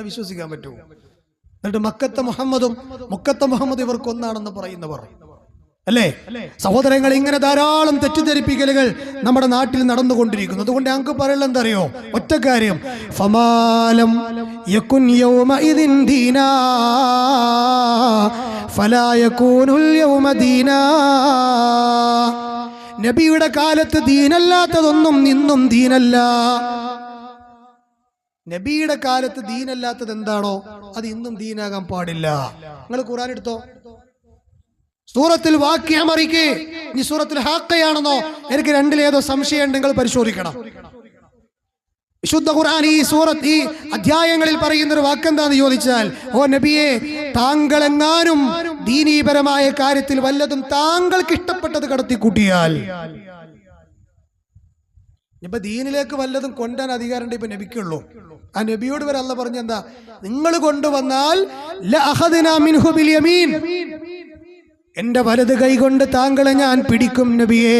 വിശ്വസിക്കാൻ പറ്റുമോ? എന്നിട്ട് മക്കത്ത മുഹമ്മദും മുക്കത്തെ മുഹമ്മദ് ഇവർക്ക് ഒന്നാണെന്ന് പറയുന്നവർ. അല്ലേ? സഹോദരങ്ങൾ ഇങ്ങനെ ധാരാളം തെറ്റിദ്ധരിപ്പിക്കലുകൾ നമ്മുടെ നാട്ടിൽ നടന്നുകൊണ്ടിരിക്കുന്നു. അതുകൊണ്ട് ഞങ്ങൾക്ക് പറയുള്ള എന്താ അറിയോ ഒറ്റ കാര്യം. ഫമാലം യകുൻ ദീനാ. നബിയുടെ കാലത്ത് ദീനല്ലാത്തതൊന്നും നിന്നും ദീനല്ല. നബിയുടെ കാലത്ത് ദീനല്ലാത്തത് എന്താണോ അത് ഇന്നും ദീനാകാൻ പാടില്ല. നിങ്ങൾ ഖുറാൻ എടുത്തോ? സൂറത്തിൽ വാക്യം അറിയിക്കേ ഇനി സൂറത്തിൽ ഹാക്കയാണെന്നോ എനിക്ക് രണ്ടിലേതോ സംശയം നിങ്ങൾ പരിശോധിക്കണം. വിശുദ്ധ ഖുർആൻ ഈ സൂറത്ത് ഈ അധ്യായങ്ങളിൽ പറയുന്ന ഒരു വാക്കെന്താന്ന് ചോദിച്ചാൽ ഓ നബിയെ താങ്കളെങ്ങാനും ദീനീപരമായ കാര്യത്തിൽ വല്ലതും താങ്കൾക്ക് ഇഷ്ടപ്പെട്ടത് കടത്തിക്കൂട്ടിയാൽ ഇപ്പൊ ദീനിലേക്ക് വല്ലതും കൊണ്ടാൻ അധികാരമുണ്ട് ഇപ്പൊ നബിക്കുള്ളൂ. ആ നബിയോട് വരെ അല്ല പറഞ്ഞ എന്താ? നിങ്ങൾ കൊണ്ടുവന്നാൽ എന്റെ വലത് കൈ കൊണ്ട് താങ്കളെ ഞാൻ പിടിക്കും നബിയെ.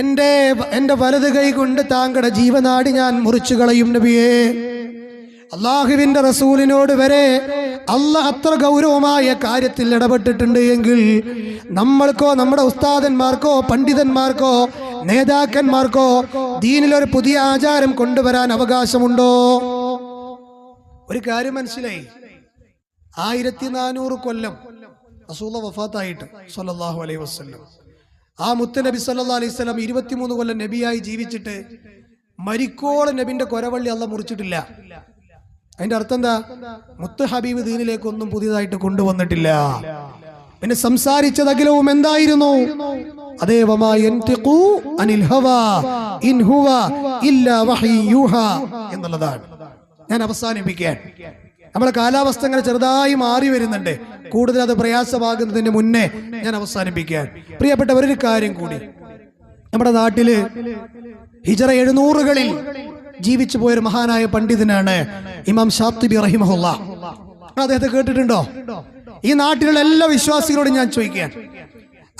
എന്റെ എന്റെ വലത് കൈ കൊണ്ട് താങ്കളുടെ ജീവനാടി ഞാൻ മുറിച്ചു കളയും നബിയേ. അള്ളാഹുവിന്റെ റസൂലിനോട് വരെ അല്ല അത്ര ഗൗരവമായ കാര്യത്തിൽ ഇടപെട്ടിട്ടുണ്ട് എങ്കിൽ നമ്മൾക്കോ നമ്മുടെ ഉസ്താദന്മാർക്കോ പണ്ഡിതന്മാർക്കോ നേതാക്കന്മാർക്കോ ദീനിലൊരു പുതിയ ആചാരം കൊണ്ടുവരാൻ അവകാശമുണ്ടോ? ഒരു കാര്യം മനസ്സിലായി. ആയിരത്തി നാനൂറ് കൊല്ലം റസൂല വഫാത്തായിട്ട് സല്ലാഹു അലൈഹി വസ്ലം ആ മുത്ത നബി സല്ലാ അലൈഹി സ്വലം ഇരുപത്തിമൂന്ന് കൊല്ലം നബിയായി ജീവിച്ചിട്ട് മരിക്കോളം നബിന്റെ കൊരവള്ളി അല്ല മുറിച്ചിട്ടില്ല. അതിന്റെ അർത്ഥം എന്താ? മുത്ത് ഹബീബ് ദീനിലേക്ക് ഒന്നും പുതിയതായിട്ട് കൊണ്ടുവന്നിട്ടില്ല. പിന്നെ സംസാരിച്ചത് അഖിലവും എന്തായിരുന്നു? അനിൽ ഇൻ ഹുവ എന്നുള്ളതാണ്. ഞാൻ അവസാനിപ്പിക്കാൻ. നമ്മുടെ കാലാവസ്ഥ ചെറുതായി മാറി വരുന്നുണ്ട്. കൂടുതൽ അത് പ്രയാസമാകുന്നതിന് മുന്നേ ഞാൻ അവസാനിപ്പിക്കാൻ. പ്രിയപ്പെട്ടവരൊരു കാര്യം കൂടി. നമ്മുടെ നാട്ടിൽ ഹിജറ എഴുന്നൂറുകളിൽ ജീവിച്ചു പോയൊരു മഹാനായ പണ്ഡിതനാണ് ഇമാം ഷാത്തിബി റഹിമഹുല്ല. അദ്ദേഹത്തെ കേട്ടിട്ടുണ്ടോ? ഈ നാട്ടിലുള്ള എല്ലാ വിശ്വാസികളോടും ഞാൻ ചോദിക്കുകയാണ്.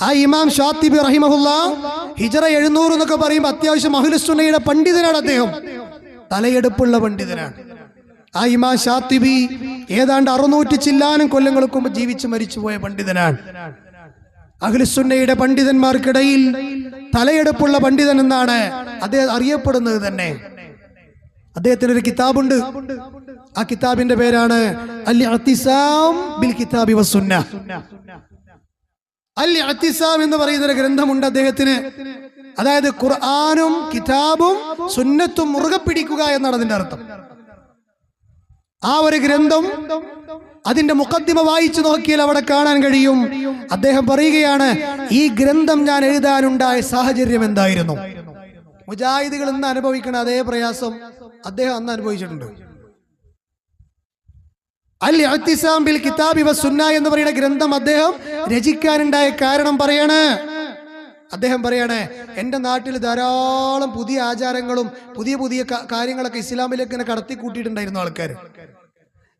ആ ഇമാം ഷാത്തിബി റഹിമഹുല്ല ഹിജറ എഴുന്നൂറ് എന്നൊക്കെ പറയുമ്പോൾ അത്യാവശ്യം അഹുലുസുന്നയുടെ പണ്ഡിതനാണ് അദ്ദേഹം. തലയെടുപ്പുള്ള പണ്ഡിതനാണ്. ആ ഇമാം ഷാത്തിബി ഏതാണ്ട് അറുന്നൂറ്റി ചില്ലാനും കൊല്ലങ്ങൾക്ക് മുമ്പ് ജീവിച്ച് മരിച്ചുപോയ പണ്ഡിതനാണ്. അഖിലുസുന്നയുടെ പണ്ഡിതന്മാർക്കിടയിൽ തലയെടുപ്പുള്ള പണ്ഡിതൻ എന്നാണ് അദ്ദേഹം അറിയപ്പെടുന്നത് തന്നെ. അദ്ദേഹത്തിന് ഒരു കിതാബുണ്ട്. ആ കിതാബിന്റെ പേരാണ് അൽ ബിൽ കിതാബി അൽ എന്ന് പറയുന്ന ഒരു ഗ്രന്ഥമുണ്ട് അദ്ദേഹത്തിന്. അതായത് ഖുർആാനും കിതാബും സുന്നത്തും മുറുകെ പിടിക്കുക എന്നാണ് അതിന്റെ അർത്ഥം. ആ ഒരു ഗ്രന്ഥം അതിന്റെ മുഖദ്ദിമ വായിച്ചു നോക്കിയാൽ അവിടെ കാണാൻ കഴിയും. അദ്ദേഹം പറയുകയാണ് ഈ ഗ്രന്ഥം ഞാൻ എഴുതാനുണ്ടായ സാഹചര്യം എന്തായിരുന്നു? മുജാഹിദുകൾ ഇന്ന് അനുഭവിക്കുന്ന അതേ പ്രയാസം. അദ്ദേഹം അന്ന് അനുഭവിച്ചിട്ടുണ്ട്. അൽ കിതാബ് ബിൽ സുന്ന എന്ന് പറയുന്ന ഗ്രന്ഥം അദ്ദേഹം രചിക്കാനുണ്ടായ കാരണം പറയാണ്. അദ്ദേഹം പറയണേ എന്റെ നാട്ടിൽ ധാരാളം പുതിയ ആചാരങ്ങളും പുതിയ പുതിയ കാര്യങ്ങളൊക്കെ ഇസ്ലാമിലേക്ക് ഇങ്ങനെ കടത്തി കൂട്ടിയിട്ടുണ്ടായിരുന്നു ആൾക്കാർ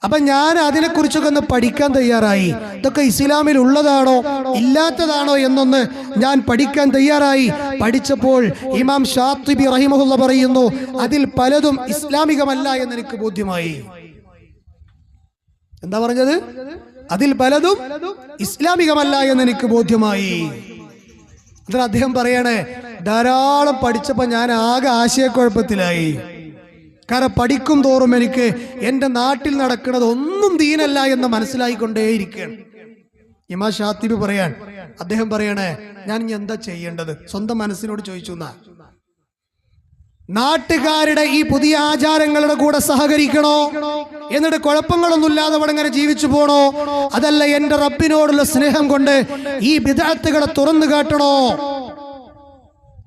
അപ്പൊ ഞാൻ അതിനെക്കുറിച്ചൊക്കെ ഒന്ന് പഠിക്കാൻ തയ്യാറായി. ഇതൊക്കെ ഇസ്ലാമിൽ ഉള്ളതാണോ? ഇല്ലാത്തതാണോ എന്നൊന്ന് ഞാൻ പഠിക്കാൻ തയ്യാറായി. പഠിച്ചപ്പോൾ ഇമാം ഷാത്തിബി റഹിമഹുല്ല പറയുന്നു അതിൽ പലതും ഇസ്ലാമികമല്ല എന്ന് എനിക്ക് ബോധ്യമായി. എന്താ പറഞ്ഞത്? അതിൽ പലതും ഇസ്ലാമികമല്ല എന്ന് എനിക്ക് ബോധ്യമായി. എന്നിട്ട് അദ്ദേഹം പറയണേ ധാരാളം പഠിച്ചപ്പോ ഞാൻ ആകെ ആശയക്കുഴപ്പത്തിലായി. കാരണം പഠിക്കും തോറും എനിക്ക് എന്റെ നാട്ടിൽ നടക്കുന്നത് ഒന്നും ദീനല്ല എന്ന് മനസ്സിലായിക്കൊണ്ടേയിരിക്കുകയാണ്. ഇമാ ഷാത്തിബ് പറയാൻ അദ്ദേഹം പറയണേ ഞാൻ ഇനി എന്താ ചെയ്യേണ്ടത്? സ്വന്തം മനസ്സിനോട് ചോദിച്ചു നാട്ടുകാരുടെ ഈ പുതിയ ആചാരങ്ങളുടെ കൂടെ സഹകരിക്കണോ? എന്നിട്ട് കുഴപ്പങ്ങളൊന്നുമില്ലാതെ അവിടെ ഇങ്ങനെ ജീവിച്ചു പോണോ? അതല്ല എന്റെ റബ്ബിനോടുള്ള സ്നേഹം കൊണ്ട് ഈ വിദഗ്ധകളെ തുറന്നു കാട്ടണോ?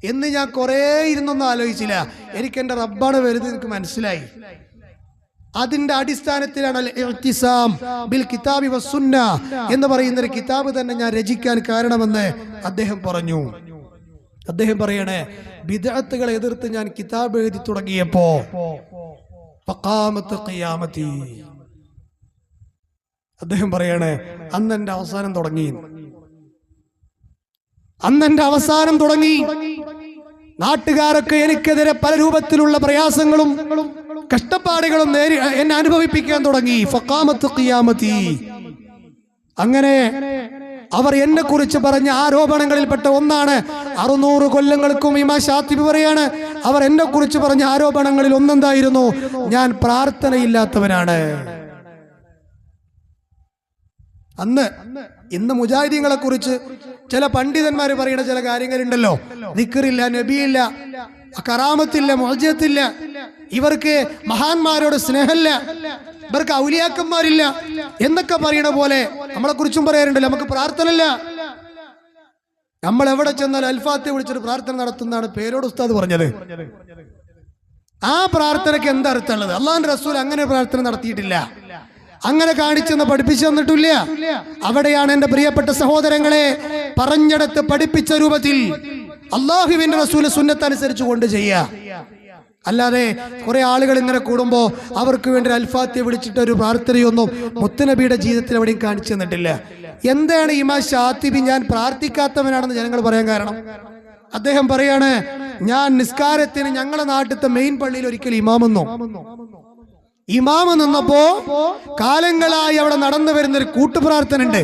എന്ന് ഞാൻ കുറേ ഇരുന്നൊന്നും ആലോചിച്ചില്ല. എനിക്ക് എന്റെ റബ്ബാണ് വരുന്നത് എനിക്ക് മനസ്സിലായി. അതിന്റെ അടിസ്ഥാനത്തിലാണ് അൽ ബിൽ കിതാബി വസുന്ന എന്ന് പറയുന്ന ഒരു കിതാബ് തന്നെ ഞാൻ രചിക്കാൻ കാരണമെന്ന് അദ്ദേഹം പറഞ്ഞു. അദ്ദേഹം പറയണേ വിദഗ്ധകളെ എതിർത്ത് ഞാൻ കിതാബ് എഴുതി തുടങ്ങിയപ്പോ അദ്ദേഹം പറയണേ അന്ന് എന്റെ അവസാനം തുടങ്ങി. അന്ന് എന്റെ അവസാനം തുടങ്ങി. നാട്ടുകാരൊക്കെ എനിക്കെതിരെ പല രൂപത്തിലുള്ള പ്രയാസങ്ങളും കഷ്ടപ്പാടുകളും നേരി എന്നെ അനുഭവിപ്പിക്കാൻ തുടങ്ങി. ഫക്കാമത്ത് കിയാമത്തി അങ്ങനെ അവർ എന്നെ കുറിച്ച് പറഞ്ഞ ആരോപണങ്ങളിൽപ്പെട്ട ഒന്നാണ് അറുന്നൂറ് കൊല്ലങ്ങൾക്കും ഇമാ ഷാത്തിബ് പറയാണ്. അവർ എന്നെ കുറിച്ച് പറഞ്ഞ ആരോപണങ്ങളിൽ ഒന്നെന്തായിരുന്നു? ഞാൻ പ്രാർത്ഥനയില്ലാത്തവനാണ്. അന്ന് ഇന്ന് മുജാഹിദീങ്ങളെ കുറിച്ച് ചില പണ്ഡിതന്മാർ പറയുന്ന ചില കാര്യങ്ങളുണ്ടല്ലോ. നിക്കറില്ല നബിയില്ല കറാമത്തില്ല മോചത്തില്ല ഇവർക്ക് മഹാന്മാരോട് സ്നേഹമില്ല. ഇവർക്ക് ഔലിയാക്കന്മാരില്ല എന്നൊക്കെ പറയണ പോലെ നമ്മളെ കുറിച്ചും പറയാറുണ്ടല്ലോ നമുക്ക് പ്രാർത്ഥനയില്ല. നമ്മൾ എവിടെ ചെന്നാൽ അൽഫാത്തെ വിളിച്ചൊരു പ്രാർത്ഥന നടത്തുന്നതാണ് പേരോട് ഉസ്താദ് പറഞ്ഞത്. ആ പ്രാർത്ഥനയ്ക്ക് എന്താ അർത്ഥമുള്ളത്? അള്ളാഹു റസൂൽ അങ്ങനെ പ്രാർത്ഥന നടത്തിയിട്ടില്ല. അങ്ങനെ കാണിച്ചെന്ന് പഠിപ്പിച്ചു തന്നിട്ടില്ല. അവിടെയാണ് എന്റെ പ്രിയപ്പെട്ട സഹോദരങ്ങളെ പറഞ്ഞെടുത്ത് പഠിപ്പിച്ച രൂപത്തിൽ അള്ളാഹുവിന്റെ റസൂൽ സുന്നത്തനുസരിച്ച് കൊണ്ട് ചെയ്യുക അല്ലാതെ കുറെ ആളുകൾ ഇങ്ങനെ കൂടുമ്പോൾ അവർക്ക് വേണ്ടി ഒരു അൽഫാത്തിയെ വിളിച്ചിട്ട് ഒരു പ്രാർത്ഥനയൊന്നും മുത്തനബിയുടെ ജീവിതത്തിൽ എവിടെയും കാണിച്ചു തന്നിട്ടില്ല. എന്താണ് ഇമാ ഷാത്തിബി ഞാൻ പ്രാർത്ഥിക്കാത്തവനാണെന്ന് ജനങ്ങൾ പറയാൻ കാരണം? അദ്ദേഹം പറയാണ് ഞാൻ നിസ്കാരത്തിന് ഞങ്ങളുടെ നാട്ടിലത്തെ മെയിൻ പള്ളിയിൽ ഒരിക്കൽ ഇമാമെന്നോ? ഇമാമ നിന്നപ്പോ കാലങ്ങളായി അവിടെ നടന്നു വരുന്ന ഒരു കൂട്ടുപ്രാർത്ഥന ഉണ്ട്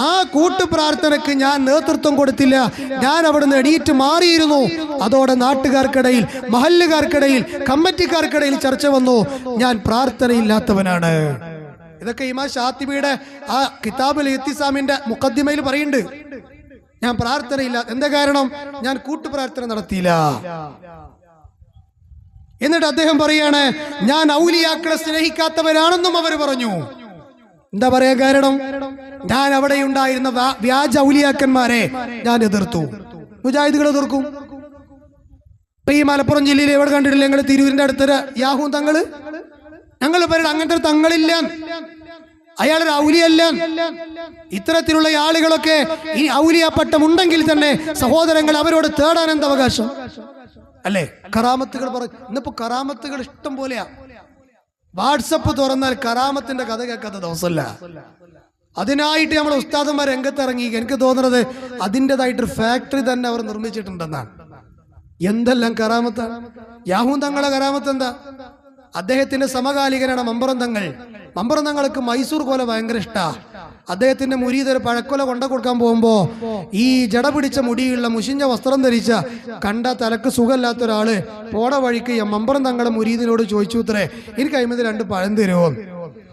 ആ കൂട്ടുപ്രാർത്ഥനക്ക് ഞാൻ നേതൃത്വം കൊടുത്തില്ല. ഞാൻ അവിടുന്ന് എണീറ്റ് മാറിയിരുന്നു. അതോടെ നാട്ടുകാർക്കിടയിൽ മഹല്ലുകാർക്കിടയിൽ കമ്മിറ്റിക്കാർക്കിടയിൽ ചർച്ച വന്നു. ഞാൻ പ്രാർത്ഥനയില്ലാത്തവനാണ്. ഇതൊക്കെ ഇമാ ഷാത്തിബിയുടെ ആ കിതാബുൽ ഇത്തിസാമിന്റെ മുഖദ്ദിമയിൽ പറയുന്നുണ്ട്. ഞാൻ പ്രാർത്ഥനയില്ല. എന്താ കാരണം? ഞാൻ കൂട്ടുപ്രാർത്ഥന നടത്തിയില്ല. എന്നിട്ട് അദ്ദേഹം പറയാണ് ഞാൻ ഔലിയാക്കളെ സ്നേഹിക്കാത്തവരാണെന്നും അവർ പറഞ്ഞു. എന്താ പറയാ കാരണം? ഞാൻ അവിടെ ഉണ്ടായിരുന്ന വ്യാ- വ്യാജ ഔലിയാക്കന്മാരെ ഞാൻ എതിർത്തു. മുജാഹിദുകൾ എതിർക്കും. ഇപ്പൊ ഈ മലപ്പുറം ജില്ലയിൽ എവിടെ കണ്ടിട്ടില്ല ഞങ്ങൾ തിരൂരിന്റെ അടുത്തൊരു യാഹൂ തങ്ങൾ? ഞങ്ങൾ പറയുന്നത് അങ്ങനത്തെ ഒരു അയാൾ ഒരു ഔലിയല്ല. ഇത്തരത്തിലുള്ള ആളുകളൊക്കെ ഈ ഔലിയ പട്ടം ഉണ്ടെങ്കിൽ തന്നെ സഹോദരങ്ങൾ അവരോട് തേടാൻ എന്താ അവകാശം? അല്ലേ? കറാമത്തുകൾ പറഞ്ഞു ഇന്നിപ്പോ കറാമത്തുകൾ ഇഷ്ടം പോലെയാ. വാട്സപ്പ് തുറന്നാൽ കറാമത്തിന്റെ കഥ കേൾക്കാത്ത ദിവസമല്ല. അതിനായിട്ട് നമ്മൾ ഉസ്താദന്മാർ രംഗത്തിറങ്ങി. എനിക്ക് തോന്നുന്നത് അതിന്റെതായിട്ടൊരു ഫാക്ടറി തന്നെ അവർ നിർമ്മിച്ചിട്ടുണ്ടെന്നാണ്. എന്തെല്ലാം കറാമത്താണ് യാഹൂൻ തങ്ങളെ കറാമത്ത് എന്താ? അദ്ദേഹത്തിന്റെ സമകാലികനാണ് മമ്പറം തങ്ങൾ. മമ്പറം തങ്ങൾക്ക് മൈസൂർ കൊല ഭയങ്കര ഇഷ്ടാ. അദ്ദേഹത്തിന്റെ മുരീത് ഒരു പഴക്കൊല കൊണ്ട കൊടുക്കാൻ പോകുമ്പോ ഈ ജട പിടിച്ച മുടിയുള്ള മുഷിഞ്ഞ വസ്ത്രം ധരിച്ച കണ്ട തലക്ക് സുഖമില്ലാത്ത ഒരാൾ പോട വഴിക്ക് മമ്പറം തങ്ങളെ മുരീതിനോട് ചോദിച്ചു ഇത്രേ എനിക്ക് അയിമത് രണ്ട് പഴം തരുമോ?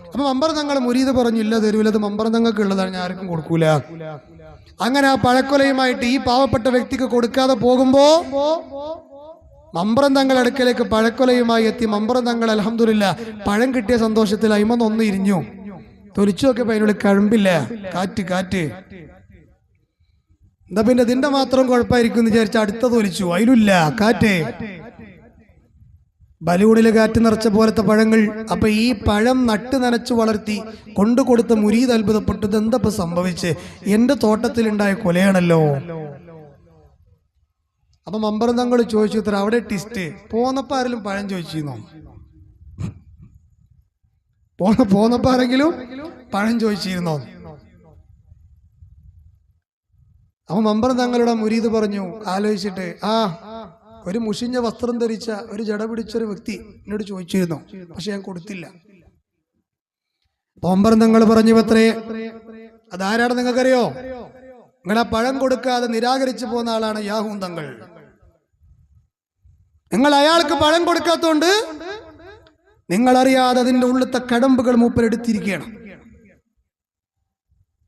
അപ്പൊ മമ്പറം തങ്ങളെ മുരീത് പറഞ്ഞു ഇല്ല തരൂല അത് മമ്പറം തങ്ങൾക്ക് ഉള്ളതാണ് ഞാൻ ആർക്കും കൊടുക്കൂല. അങ്ങനെ ആ പഴക്കൊലയുമായിട്ട് ഈ പാവപ്പെട്ട വ്യക്തിക്ക് കൊടുക്കാതെ പോകുമ്പോ മമ്പ്രം തങ്ങൾ അടുക്കലേക്ക് പഴക്കൊലയുമായി എത്തി മമ്പ്രം തങ്ങൾ അലഹമില്ല പഴം കിട്ടിയ സന്തോഷത്തിൽ അയിമന്ന് ഇരിഞ്ഞു. തൊലിച്ചു നോക്കിയപ്പോ അതിനുള്ളിൽ കഴമ്പില്ല? കാറ്റ് കാറ്റ്. എന്താ പിന്നെ ഇതിന്റെ മാത്രം കുഴപ്പമായിരിക്കും എന്ന് വിചാരിച്ച അടുത്ത തൊലിച്ചു. അതിലില്ല കാറ്റ്. ബലൂണിലെ കാറ്റ് നിറച്ച പോലത്തെ പഴങ്ങൾ അപ്പൊ ഈ പഴം നട്ട് നനച്ചു വളർത്തി കൊണ്ടു കൊടുത്ത മുരീത് അത്ഭുതപ്പെട്ടത് എന്താ ഇപ്പൊ സംഭവിച്ച്? എന്റെ തോട്ടത്തിലുണ്ടായ കൊലയാണല്ലോ. അപ്പൊ മമ്പറം തങ്ങൾ ചോദിച്ചു ഇത്ര അവിടെ ടിസ്റ്റ് പോന്നപ്പോ ആരെങ്കിലും പഴം ചോദിച്ചിരുന്നോ? പോന്ന പോന്നപ്പോ ആരെങ്കിലും പഴം ചോദിച്ചിരുന്നോ? അപ്പൊ മമ്പർ തങ്ങളുടെ മുരീത് പറഞ്ഞു ആലോചിച്ചിട്ട് ആ ഒരു മുഷിഞ്ഞ വസ്ത്രം ധരിച്ച ഒരു ജട പിടിച്ചൊരു വ്യക്തി എന്നോട് ചോദിച്ചിരുന്നു പക്ഷെ ഞാൻ കൊടുത്തില്ല. മമ്പറം തങ്ങൾ പറഞ്ഞു അത്രേ അതാരാണ് നിങ്ങൾക്കറിയോ? നിങ്ങളെ പഴം കൊടുക്കാതെ നിരാകരിച്ചു പോകുന്ന ആളാണ് യാഹൂൻ തങ്ങൾ. നിങ്ങൾ അയാൾക്ക് പഴം കൊടുക്കാത്തോണ്ട് നിങ്ങൾ അതിന്റെ അതിന്റെ ഉള്ളിലത്തെ കടമ്പുകൾ മൂപ്പരെടുത്തിരിക്കുകയാണ്.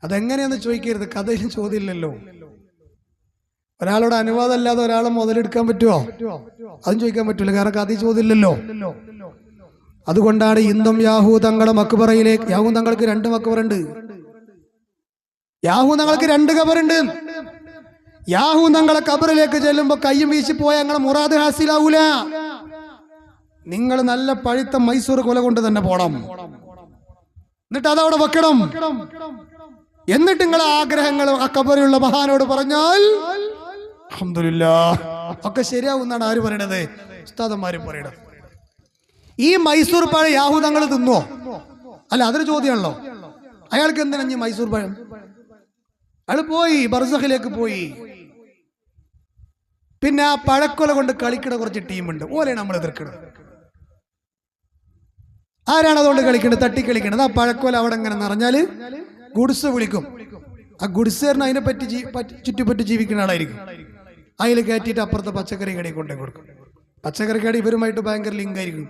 അതെങ്ങനെയെന്ന് ചോദിക്കരുത് കഥയിൽ ചോദ്യമില്ലല്ലോ. ഒരാളുടെ അനുവാദം അല്ലാതെ ഒരാളെ മുതലെടുക്കാൻ പറ്റുമോ അതും ചോദിക്കാൻ പറ്റില്ല കാരണം കഥ ചോദ്യമില്ലല്ലോ. അതുകൊണ്ടാണ് ഇന്നും യാഹൂ തങ്ങളുടെ മക്കുപറയിലേക്ക് യാഹൂ തങ്ങൾക്ക് രണ്ട് മക്കുപറുണ്ട് യാഹൂ തങ്ങൾക്ക് രണ്ട് കബറുണ്ട് യാഹൂ തങ്ങളെ കബറിലേക്ക് ചെല്ലുമ്പോ കയ്യും വീശി പോയാൽ ഞങ്ങളെ മുറാദ് ഹാസിലാവൂല. നിങ്ങൾ നല്ല പഴുത്ത മൈസൂർ കൊല കൊണ്ട് തന്നെ പോണം. എന്നിട്ട് അതവിടെ വെക്കണം. എന്നിട്ട് നിങ്ങളെ ആഗ്രഹങ്ങൾ ആ കബറിലുള്ള മഹാനോട് പറഞ്ഞാൽ അഹമ്മദില്ല ഒക്കെ ശരിയാവും എന്നാണ് ആര് പറയണത്? ഉസ്താദന്മാര് പറയണത്. ഈ മൈസൂർ പഴം യാഹു തങ്ങൾ അല്ല അതൊരു ചോദ്യമാണല്ലോ. അയാൾക്ക് എന്തിനാ ഈ മൈസൂർ പഴം? അയാൾ പോയി ബർസഖിലേക്ക് പോയി. പിന്നെ ആ പഴക്കൊല കൊണ്ട് കളിക്കണ കുറച്ച് ടീമുണ്ട്. ഓലെയാണ് നമ്മൾ എതിർക്കുന്നത് ആരാണ് അതുകൊണ്ട് കളിക്കുന്നത് തട്ടി കളിക്കുന്നത് ആ പഴക്കോല അവിടെ ഇങ്ങനെ നിറഞ്ഞാൽ ഗുഡ്സ് വിളിക്കും. ആ ഗുഡ്സുകാരന് അതിനെ പറ്റി ചുറ്റിപ്പറ്റി ജീവിക്കുന്ന ആളായിരിക്കും. അതിൽ കയറ്റിയിട്ട് അപ്പുറത്തെ പച്ചക്കറി കടയിൽ കൊണ്ടേ കൊടുക്കും. പച്ചക്കറി കട ഇവരുമായിട്ട് ഭയങ്കര ലിങ്ക് ആയിരിക്കും.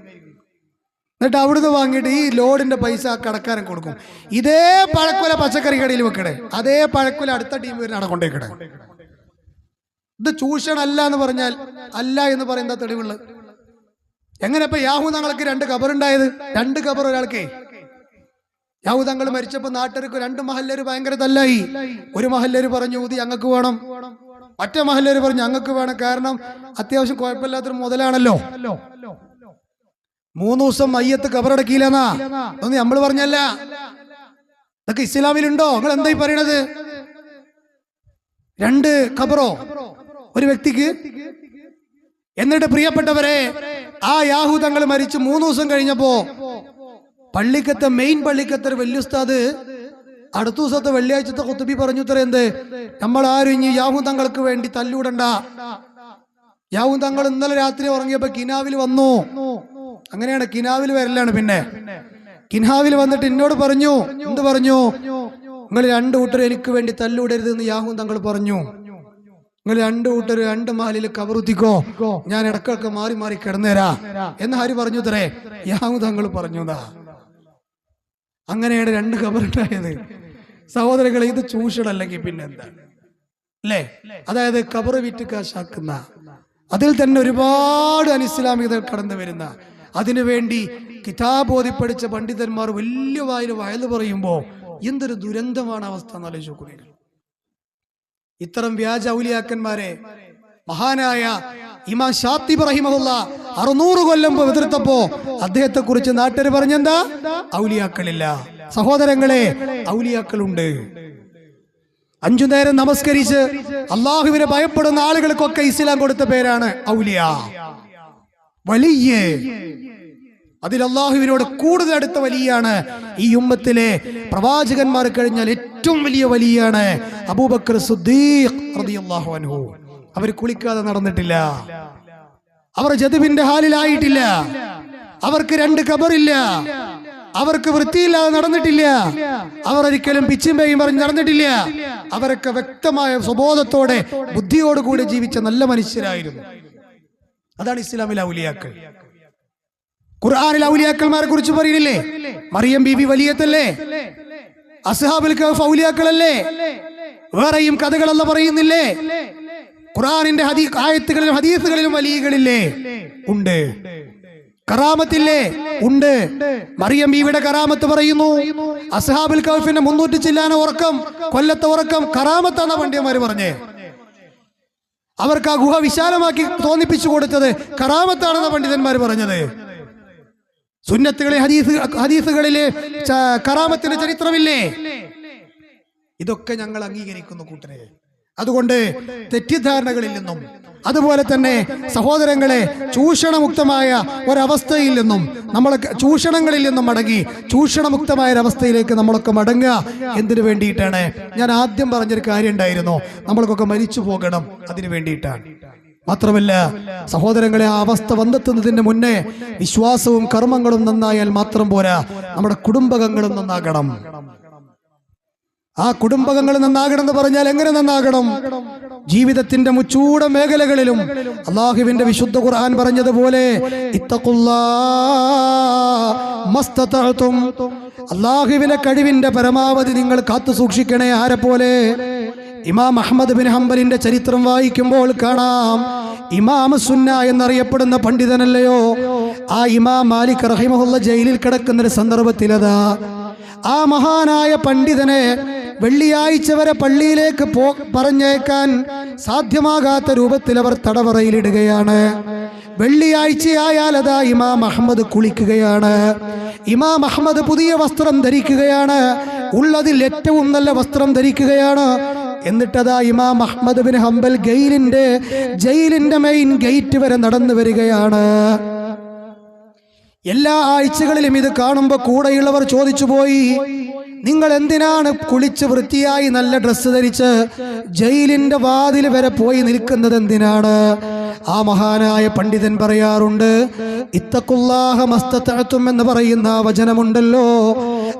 എന്നിട്ട് അവിടുന്ന് വാങ്ങിയിട്ട് ഈ ലോഡിന്റെ പൈസ കടക്കാരൻ കൊടുക്കും. ഇതേ പഴക്കൊല പച്ചക്കറി കടയിൽ വെക്കണേ. അതേ പഴക്കൊല അടുത്ത ടീം വരുന്ന അവിടെ കൊണ്ടേക്കണേ ഇത് ചൂഷണല്ല എന്ന് പറഞ്ഞാൽ അല്ല എന്ന് പറയുന്ന തെളിവുള്ളത്? എങ്ങനെ ഇപ്പൊ യാഹു തങ്ങൾക്ക് രണ്ട് കബറുണ്ടായത് രണ്ട് കബർ ഒരാൾക്ക്. യാഹു തങ്ങൾ മരിച്ചപ്പോ നാട്ടുകാർക്ക് രണ്ട് മഹല്ലര് ഭയങ്കര തല്ലായി. ഒരു മഹല്ലര് പറഞ്ഞു ഇത് ഞങ്ങൾക്ക് വേണം. മറ്റേ മഹല്ലര് പറഞ്ഞു ഞങ്ങൾക്ക് വേണം. കാരണം അത്യാവശ്യം കുഴപ്പമില്ലാത്തൊരു മുതലാണല്ലോ. മൂന്ന് ദിവസം മയ്യത്ത് കബറടക്കിയില്ലെന്നാ അതൊന്നും നമ്മൾ പറഞ്ഞല്ല. ഇതൊക്കെ ഇസ്ലാമിലുണ്ടോ? നിങ്ങൾ എന്തായി പറയണത്? രണ്ട് ഖബറോ? ഒരു വ്യക്തിക്ക്? എന്നിട്ട് പ്രിയപ്പെട്ടവരെ ആ യാഹു തങ്ങൾ മരിച്ച് മൂന്ന് ദിവസം കഴിഞ്ഞപ്പോ പള്ളിക്കത്തെ മെയിൻ പള്ളിക്കത്തെ ഒരു വലിയ ഉസ്താദ് അടുത്ത ദിവസത്തെ വെള്ളിയാഴ്ചത്തെ കുത്തുബി പറഞ്ഞു തര എന്ത്? നമ്മൾ ആരും ഇനി യാഹു തങ്ങൾക്ക് വേണ്ടി തല്ലൂടണ്ട യാഹു തങ്ങൾ ഇന്നലെ രാത്രി ഉറങ്ങിയപ്പോ കിനാവിൽ വന്നു. അങ്ങനെയാണ് കിനാവിൽ വരലാണ് പിന്നെ. കിനാവിൽ വന്നിട്ട് എന്നോട് പറഞ്ഞു എന്ത് പറഞ്ഞു? നിങ്ങൾ രണ്ടു കൂട്ടർ എനിക്ക് വേണ്ടി തല്ലൂടരുത് എന്ന് യാഹു തങ്ങൾ പറഞ്ഞു. നിങ്ങൾ രണ്ടു കൂട്ടർ രണ്ട് മാലിൽ കവറുത്തിക്കോ ഞാൻ ഇടക്കൊക്കെ മാറി മാറി കിടന്നേരാ. എന്ന് ആര് പറഞ്ഞു തരേ യാഹു തങ്ങൾ പറഞ്ഞു ദാ. അങ്ങനെയാണ് രണ്ട് കബറുണ്ടായത് സഹോദരങ്ങളെ ഇത് ചൂഷണല്ലെങ്കിൽ പിന്നെ എന്താ അല്ലേ? അതായത് കബറ് വിറ്റ് കാശാക്കുന്ന. അതിൽ തന്നെ ഒരുപാട് അനിസ്ലാമികത കടന്നു വരുന്ന. അതിനുവേണ്ടി കിതാബ് ഓതി പഠിച്ച പണ്ഡിതന്മാർ വലിയ വായിൽ വയൽ പറയുമ്പോൾ എന്തൊരു ദുരന്തമാണ് അവസ്ഥ എന്നാലോചിച്ചു ഇത്തരം വ്യാജ ഔലിയാക്കന്മാരെ മഹാനായ ഇമാം ഷാത്തി റഹിമഹുല്ല അറുന്നൂറ് കൊല്ലം എതിർത്തപ്പോ അദ്ദേഹത്തെ കുറിച്ച് നാട്ടുകാർ പറഞ്ഞെന്താ? ഔലിയാക്കളില്ല. സഹോദരങ്ങളെ ഔലിയാക്കളുണ്ട്. അഞ്ചു നേരം നമസ്കരിച്ച് അള്ളാഹുവിനെ ഭയപ്പെടുന്ന ആളുകൾക്കൊക്കെ ഇസ്ലാം കൊടുത്ത പേരാണ് ഔലിയ. വലിയ. അതിൽ അള്ളാഹുവിനോട് കൂടുതൽ അടുത്ത വലിയാണ്. ഈ ഉമ്മത്തിലെ പ്രവാചകന്മാർ കഴിഞ്ഞാൽ ഏറ്റവും വലിയ വലിയാണ്. അബൂബക്കർ സുദ്ദീഖ് അൻഹു. അവർ കുളിക്കാതെ നടന്നിട്ടില്ല. അവർ ജതുവിന്റെ ഹാലിലായിട്ടില്ല. അവർക്ക് രണ്ട് കബറില്ല അവർക്ക് വൃത്തിയില്ലാതെ നടന്നിട്ടില്ല. അവർ ഒരിക്കലും പിച്ചിമ്പയും പറഞ്ഞ് നടന്നിട്ടില്ല. അവരൊക്കെ വ്യക്തമായ സ്വബോധത്തോടെ ബുദ്ധിയോടുകൂടി ജീവിച്ച നല്ല മനുഷ്യരായിരുന്നു. അതാണ് ഇസ്ലാമിലെ ഔലിയാക്കൾ. ഖുർആാനിൽ ഔലിയാക്കന്മാരെ കുറിച്ച് പറയുന്നില്ലേ? മറിയം ബീബി വലിയത്തല്ലേ? അസ്ഹാബിൽ ഔലിയാക്കളല്ലേ? വേറെയും കഥകളല്ല പറയുന്നില്ലേ? ഖുർആാനിന്റെ ഹദീ ആയത്തുകളിലും ഹദീസുകളിലും വലിയകളില്ലേ? ഉണ്ട്. കറാമത്തില്ലേ? ഉണ്ട്. മറിയം ബീവിയുടെ കറാമത്ത് പറയുന്നു. അസ്ഹാബുൽ കൗഫിന്റെ മുന്നൂറ്റി ചില്ലാന ഉറക്കം കൊല്ലത്തെ ഉറക്കം കറാമത്താണ് പണ്ഡിയന്മാർ പറഞ്ഞേ. അവർക്ക് ആ ഗുഹ വിശാലമാക്കി തോന്നിപ്പിച്ചു കൊടുത്തത് കറാമത്താണെന്ന പണ്ഡിതന്മാർ പറഞ്ഞത്. സുന്നത്തുകളെ ഹദീസ് ഹദീസുകളിലെ കറാമത്തിന്റെ ചരിത്രമില്ലേ? ഇതൊക്കെ ഞങ്ങൾ അംഗീകരിക്കുന്നു കൂട്ടരെ. അതുകൊണ്ട് തെറ്റിദ്ധാരണകളിൽ നിന്നും അതുപോലെ തന്നെ സഹോദരങ്ങളെ ചൂഷണമുക്തമായ ഒരവസ്ഥയിൽ നിന്നും നമ്മൾ ചൂഷണങ്ങളിൽ നിന്നും മടങ്ങി ചൂഷണമുക്തമായ ഒരവസ്ഥയിലേക്ക് നമ്മളൊക്കെ മടങ്ങുക എന്തിനു വേണ്ടിയിട്ടാണ്? ഞാൻ ആദ്യം പറഞ്ഞൊരു കാര്യം ഉണ്ടായിരുന്നു. നമ്മൾക്കൊക്കെ മരിച്ചു പോകണം അതിനു വേണ്ടിയിട്ടാണ്. മാത്രമല്ല സഹോദരങ്ങളെ ആ അവസ്ഥ വന്നെത്തുന്നതിന് മുന്നേ വിശ്വാസവും കർമ്മങ്ങളും നന്നായാൽ മാത്രം പോരാ. നമ്മുടെ കുടുംബകങ്ങളും നന്നാകണം. ആ കുടുംബകങ്ങൾ നന്നാകണം എന്ന് പറഞ്ഞാൽ എങ്ങനെ നന്നാകണം? ജീവിതത്തിന്റെ മുച്ചൂട മേഖലകളിലും. അള്ളാഹുവിന്റെ വിശുദ്ധ ഖുർആൻ പറഞ്ഞതുപോലെ. അള്ളാഹുവിന്റെ കഴിവിന്റെ പരമാവധി നിങ്ങൾ കാത്തു സൂക്ഷിക്കണേ ആരെ പോലെ? ഇമാം അഹമ്മദ് ബിൻ ഹംബലിന്റെ ചരിത്രം വായിക്കുമ്പോൾ കാണാം. ഇമാം സുന്ന എന്നറിയപ്പെടുന്ന പണ്ഡിതനല്ലയോ? ആ ഇമാം മാലിക് റഹിമഹുള്ള ജയിലിൽ കിടക്കുന്ന ഒരു സന്ദർഭത്തിലതാ. ആ മഹാനായ പണ്ഡിതനെ വെള്ളിയാഴ്ച വരെ പള്ളിയിലേക്ക് പോ പറഞ്ഞേക്കാൻ സാധ്യമാകാത്ത രൂപത്തിൽ അവർ തടവറയിലിടുകയാണ്. വെള്ളിയാഴ്ചയായാൽ അതാ ഇമാം അഹമ്മദ് കുളിക്കുകയാണ്. ഇമാം അഹമ്മദ് പുതിയ വസ്ത്രം ധരിക്കുകയാണ്. ഉള്ളതിൽ ഏറ്റവും നല്ല വസ്ത്രം ധരിക്കുകയാണ്. എന്നിട്ടതാ ഇമാം അഹമ്മദ് ബിൻ ഹംബൽ ഗെയിലിന്റെ ജയിലിന്റെ മെയിൻ ഗേറ്റ് വരെ നടന്നു വരികയാണ്. എല്ലാ ആഴ്ചകളിലും ഇത് കാണുമ്പോൾ കൂടെയുള്ളവർ ചോദിച്ചു പോയി നിങ്ങൾ എന്തിനാണ് കുളിച്ച് വൃത്തിയായി നല്ല ഡ്രസ്സ് ധരിച്ച് ജയിലിന്റെ വാതിൽ വരെ പോയി നിൽക്കുന്നത്? എന്തിനാണ്? ആ മഹാനായ പണ്ഡിതൻ പറയാറുണ്ട് ഇത്തക്കുല്ലാഹ മസ്തത്തും എന്ന് പറയുന്ന വചനമുണ്ടല്ലോ.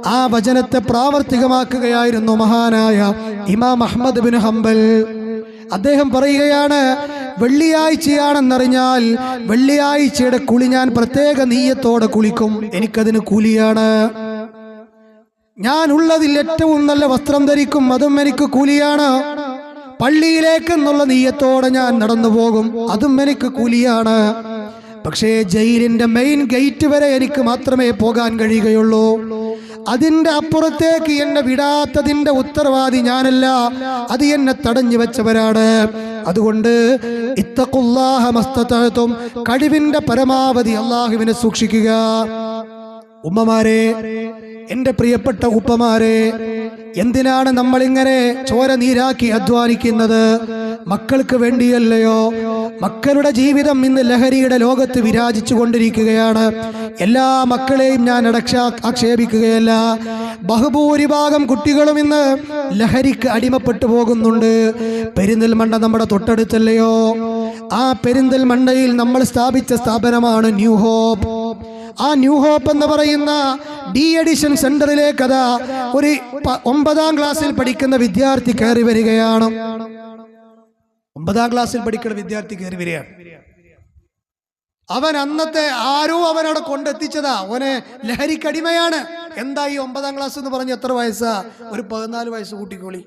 ആ വചനത്തെ പ്രാവർത്തികമാക്കുകയായിരുന്നു മഹാനായ ഇമാം അഹമ്മദ് ബിൻ ഹംബൽ. അദ്ദേഹം പറയുകയാണ് വെള്ളിയാഴ്ചയാണെന്നറിഞ്ഞാൽ വെള്ളിയാഴ്ചയുടെ കുളി ഞാൻ പ്രത്യേക നീയത്തോടെ കുളിക്കും. എനിക്കതിന് കൂലിയാണ്. ഞാൻ ഉള്ളതിൽ ഏറ്റവും നല്ല വസ്ത്രം ധരിക്കും അതും എനിക്ക് കൂലിയാണ്. പള്ളിയിലേക്ക് എന്നുള്ള നീയത്തോടെ ഞാൻ നടന്നു പോകും. അതും എനിക്ക് കൂലിയാണ്. പക്ഷേ ജയിലിന്റെ മെയിൻ ഗേറ്റ് വരെ എനിക്ക് മാത്രമേ പോകാൻ കഴിയുകയുള്ളൂ. അതിന്റെ അപ്പുറത്തേക്ക് എന്നെ വിടാത്തതിന്റെ ഉത്തരവാദി ഞാനല്ല. അത് എന്നെ തടഞ്ഞു വെച്ചവരാണ്. അതുകൊണ്ട് ഇത്തക്കുല്ലാഹ മസ്തത്തും കഴിവിന്റെ പരമാവധി അള്ളാഹുവിനെ സൂക്ഷിക്കുക. ഉമ്മമാരെ എന്റെ പ്രിയപ്പെട്ട ഉപ്പമാരെ എന്തിനാണ് നമ്മൾ ഇങ്ങനെ ചോര നീരാക്കി അധ്വാനിക്കുന്നത്? മക്കൾക്ക് വേണ്ടിയല്ലയോ? മക്കളുടെ ജീവിതം ഇന്ന് ലഹരിയുടെ ലോകത്ത് വിരാജിച്ചു കൊണ്ടിരിക്കുകയാണ്. എല്ലാ മക്കളെയും ഞാൻ അടക്ഷ ആക്ഷേപിക്കുകയല്ല. ബഹുഭൂരിഭാഗം കുട്ടികളും ഇന്ന് ലഹരിക്ക് അടിമപ്പെട്ടു പോകുന്നുണ്ട്. പെരിന്തൽമണ്ണ നമ്മുടെ തൊട്ടടുത്തല്ലയോ? ആ പെരിന്തൽമണ്ണയിൽ നമ്മൾ സ്ഥാപിച്ച സ്ഥാപനമാണ് ന്യൂ ഹോപ്പ്. ആ ന്യൂ ഹോപ്പ് എന്ന് പറയുന്ന ഡി എഡിഷൻ സെന്ററിലേക്ക് അതാ ഒരു ഒമ്പതാം ക്ലാസ്സിൽ പഠിക്കുന്ന വിദ്യാർത്ഥി കയറി വരികയാണ്. ഒമ്പതാം ക്ലാസ്സിൽ പഠിക്കുന്ന വിദ്യാർത്ഥി കയറി വരികയാണ്. അവൻ അന്നത്തെ ആരോ അവനവിടെ കൊണ്ടെത്തിച്ചതാ. അവനെ ലഹരിക്കടിമയാണ് എന്താ ഈ ഒമ്പതാം ക്ലാസ് എന്ന് പറഞ്ഞ എത്ര വയസ്സാ? ഒരു പതിനാല് വയസ്സ് കൂട്ടിക്കോളി.